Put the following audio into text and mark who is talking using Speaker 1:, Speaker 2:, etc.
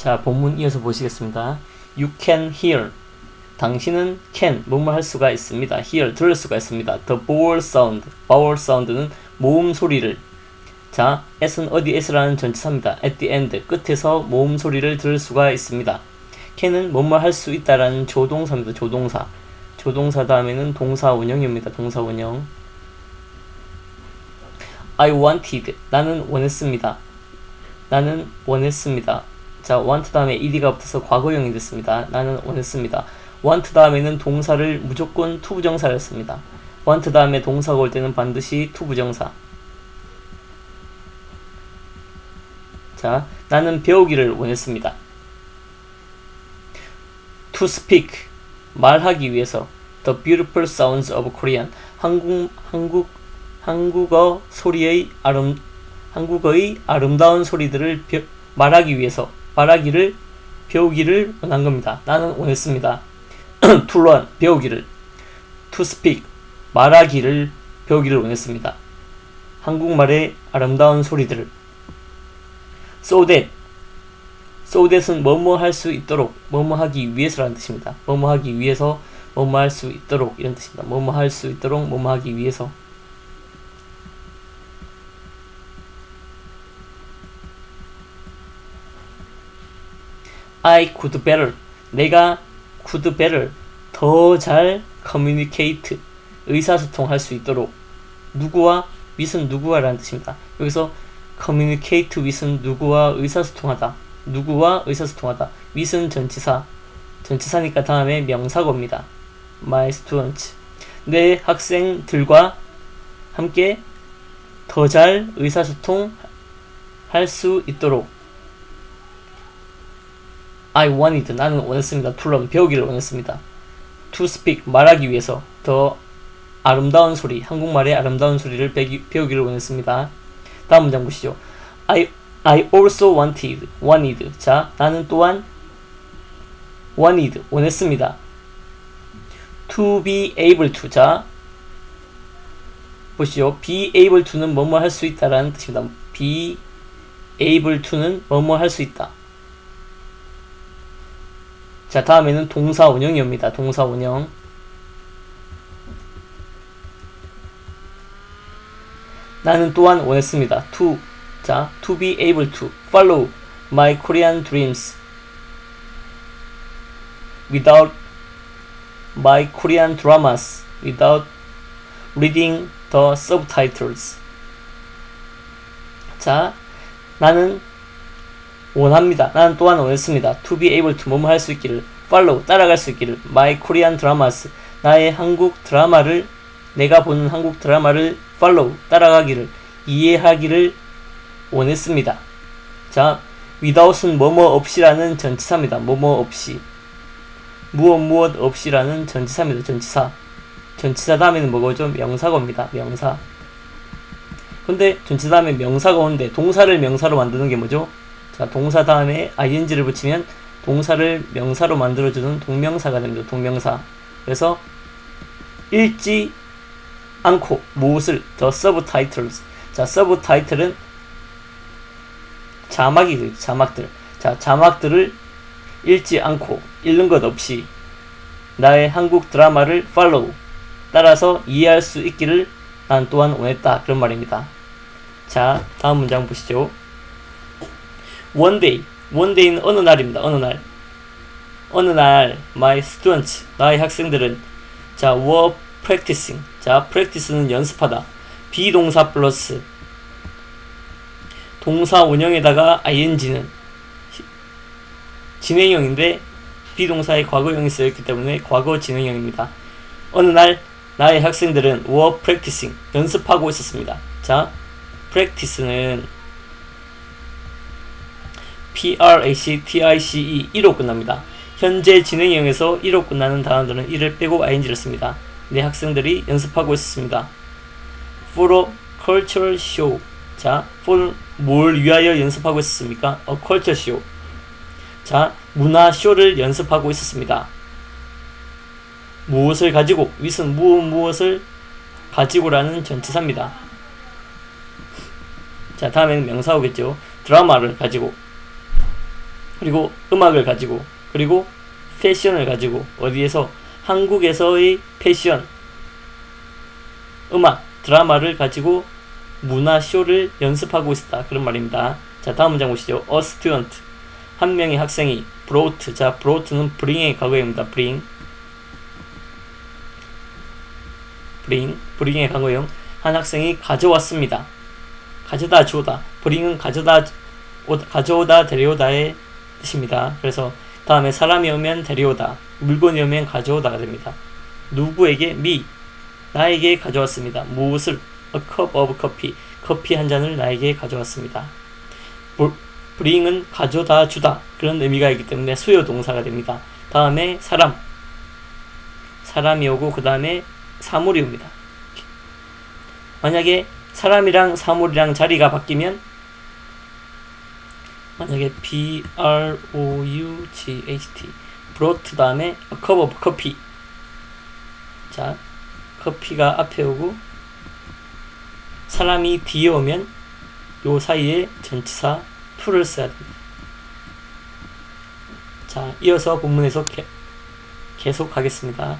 Speaker 1: 자, 본문 이어서 보시겠습니다. You can hear. 당신은 can, 뭐뭐 할 수가 있습니다. hear, 들을 수가 있습니다. The vowel sound. vowel sound는 모음 소리를. 자, at은 어디 at라는 전치사입니다. at the end, 끝에서 모음 소리를 들을 수가 있습니다. can은 뭐뭐 할 수 있다라는 조동사입니다. 조동사. 조동사 다음에는 동사 원형입니다. 동사 원형. I wanted. 나는 원했습니다. 나는 원했습니다. 자, want 다음에 ed가 붙어서 과거형이 됐습니다. 나는 원했습니다. want 다음에는 동사를 무조건 to 부정사를 씁니다. want 다음에 동사가 올 때는 반드시 to 부정사. 자, 나는 배우기를 원했습니다. to speak 말하기 위해서 the beautiful sounds of Korean 한국 한국 한국어 소리의 아름 한국어의 아름다운 소리들을 벼, 말하기 위해서 말하기를 배우기를 원한 겁니다. 나는 원했습니다. to learn 배우기를 to speak 말하기를 배우기를 원했습니다. 한국말의 아름다운 소리들을 so that so that은 뭐뭐 할 수 있도록 뭐뭐 하기 위해서라는 뜻입니다. 뭐뭐 하기 위해서 뭐뭐 할 수 있도록 이런 뜻입니다. 뭐뭐 할 수 있도록 뭐뭐 하기 위해서 I could better. 내가 could better. 더 잘 communicate. 의사소통할 수 있도록. 누구와? with은 누구와라는 뜻입니다. 여기서 communicate with은 누구와 의사소통하다. 누구와 의사소통하다. with은 전치사. 전치사니까 다음에 명사고입니다. My students. 내 학생들과 함께 더 잘 의사소통 할 수 있도록 I wanted 나는 원했습니다. learn 배우기를 원했습니다. to speak 말하기 위해서 더 아름다운 소리 한국말의 아름다운 소리를 배기, 배우기를 원했습니다. 다음 문장 보시죠. I I also wanted wanted 자 나는 또한 wanted 원했습니다. to be able to 자 보시죠. be able to는 뭐뭐 할 수 있다라는 뜻입니다. be able to는 뭐뭐 할 수 있다. 자, 다음에는 동사 원형이옵니다. 동사 원형. 나는 또한 원했습니다. to. 자, to be able to follow my Korean dreams without my Korean dramas without reading the subtitles. 자, 나는 원합니다. 나는 또한 원했습니다. To be able to 뭐뭐 할 수 있기를 follow 따라갈 수 있기를 my Korean dramas 나의 한국 드라마를 내가 보는 한국 드라마를 follow 따라가기를 이해하기를 원했습니다. 자, without은 뭐뭐 없이라는 전치사입니다. 뭐뭐 없이 무엇 무엇 없이라는 전치사입니다. 전치사 전치사 다음에는 뭐죠? 명사고입니다. 명사 근데 전치사 다음에 명사가 오는데 동사를 명사로 만드는 게 뭐죠? 자, 동사 다음에 ing를 붙이면 동사를 명사로 만들어주는 동명사가 됩니다. 동명사. 그래서 읽지 않고 무엇을 the subtitles. 자, subtitle은 자막이. 자막들. 자, 자막들을 읽지 않고 읽는 것 없이 나의 한국 드라마를 follow 따라서 이해할 수 있기를 난 또한 원했다. 그런 말입니다. 자, 다음 문장 보시죠. One day는 어느 날입니다. 어느 날. 어느 날 my students 나의 학생들은 자 were practicing. 자 practice는 연습하다. 비동사 플러스 동사 원형에다가 ing는 진행형인데 비동사의 과거형이 쓰였기 때문에 과거 진행형입니다. 어느 날 나의 학생들은 were practicing 연습하고 있었습니다. 자 practice는 practice 1로 끝납니다. 현재 진행형에서 1로 끝나는 단어들은 1을 빼고 ing를 씁니다. 내 학생들이 연습하고 있었습니다. for a cultural show. 자, for 뭘 위하여 연습하고 있었습니까? a culture show. 자, 문화 쇼를 연습하고 있었습니다. 무엇을 가지고, with은 무엇 무엇을 가지고라는 전치사입니다. 자, 다음에는 명사 오겠죠. 드라마를 가지고 그리고 음악을 가지고 그리고 패션을 가지고 어디에서 한국에서의 패션 음악 드라마를 가지고 문화 쇼를 연습하고 있었다. 그런 말입니다. 자 다음 문장 보시죠. A student. 한 명의 학생이 brought. 자 brought는 bring의 과거형입니다. bring. bring bring의 과거형. 한 학생이 가져왔습니다. 가져다 주다. bring은 가져다 오, 가져오다 데려오다의 뜻입니다. 그래서 다음에 사람이 오면 데려오다 물건이 오면 가져오다가 됩니다. 누구에게? me 나에게 가져왔습니다. 무엇을? A cup of coffee. 커피 한 잔을 나에게 가져왔습니다. 볼- bring은 가져다 주다. 그런 의미가 있기 때문에 수요 동사가 됩니다. 다음에 사람. 사람이 오고 그 다음에 사물이 옵니다. 만약에 사람이랑 사물이랑 자리가 바뀌면 만약에 B R O U G H T brought 다음에 a cup of coffee 자 커피가 앞에 오고 사람이 뒤에 오면 요 사이에 전치사 to를 써야 됩니다. 자, 이어서 본문에서 개, 계속 하겠습니다.